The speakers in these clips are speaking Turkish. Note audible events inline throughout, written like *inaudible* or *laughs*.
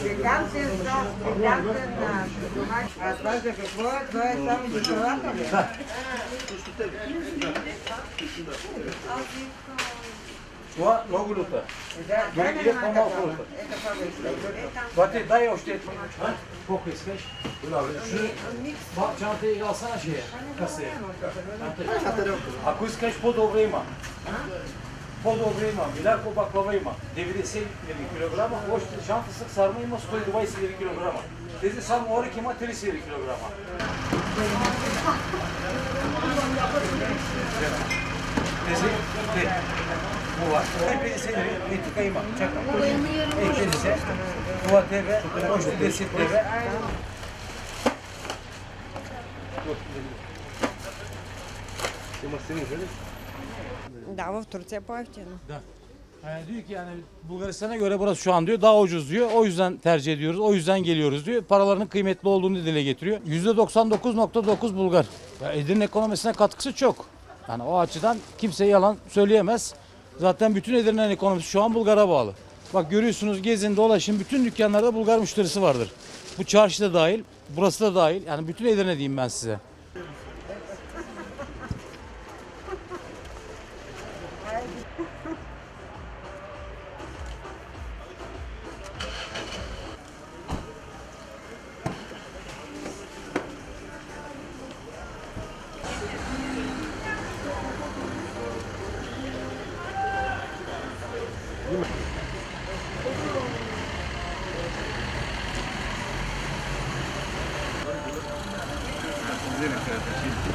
Obrigado, pessoal. Obrigado, Fernando. As coisas que foi, nós estamos de lá também. Sua logo luta. Não queria tomar fruta. Bate dai ao stet. Pouco iskeş. Şu bak çantayı alsana şeye. Kasaya. Çantayı. Akuz keş bu dobrayma. Ha? има. Миляко баклава има. 90 кг. Още шантасък сарма има 120 кг. Тези само орик има 30 кг. Тези не. Bu var. 50 lira etika ima. Çakma. Eklenize. Bu TV, hoş bedava oturacak bu haftanın. Da. Yani diyor ki yani Bulgaristan'a göre burası şu an diyor daha ucuz diyor. O yüzden tercih ediyoruz. O yüzden geliyoruz diyor. Paralarının kıymetli olduğunu dile getiriyor. %99.9 Bulgar. Ya Edirne ekonomisine katkısı çok. Yani o açıdan kimse yalan söyleyemez. Zaten bütün Edirne'nin ekonomisi şu an Bulgar'a bağlı. Bak görüyorsunuz gezin dolaşın bütün dükkanlarda Bulgar müşterisi vardır. Bu çarşı da dahil, burası da dahil. Yani bütün Edirne diyeyim ben size. tiene hacer este chiste.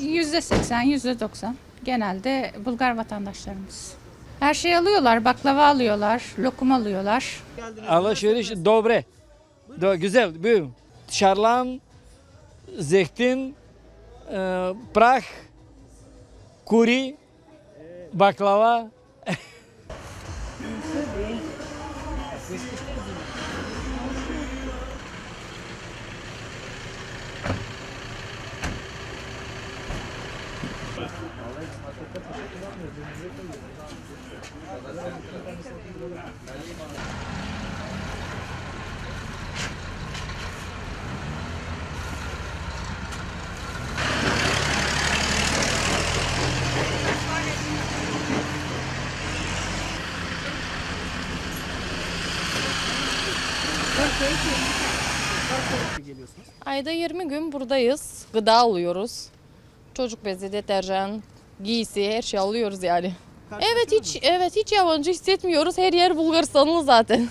Yüzde seksen, yüzde doksan. Genelde Bulgar vatandaşlarımız. Her şey alıyorlar, baklava alıyorlar, lokum alıyorlar. Alışveriş dobre. Do, güzel. Bu şarlan, zeytin, e, prah, kuri, baklava. *laughs* Ayda 20 gün buradayız. Gıda alıyoruz. Çocuk bezi, deterjan, giysi, her şey alıyoruz yani. Evet hiç evet hiç yabancı hissetmiyoruz. Her yer Bulgaristanlı zaten.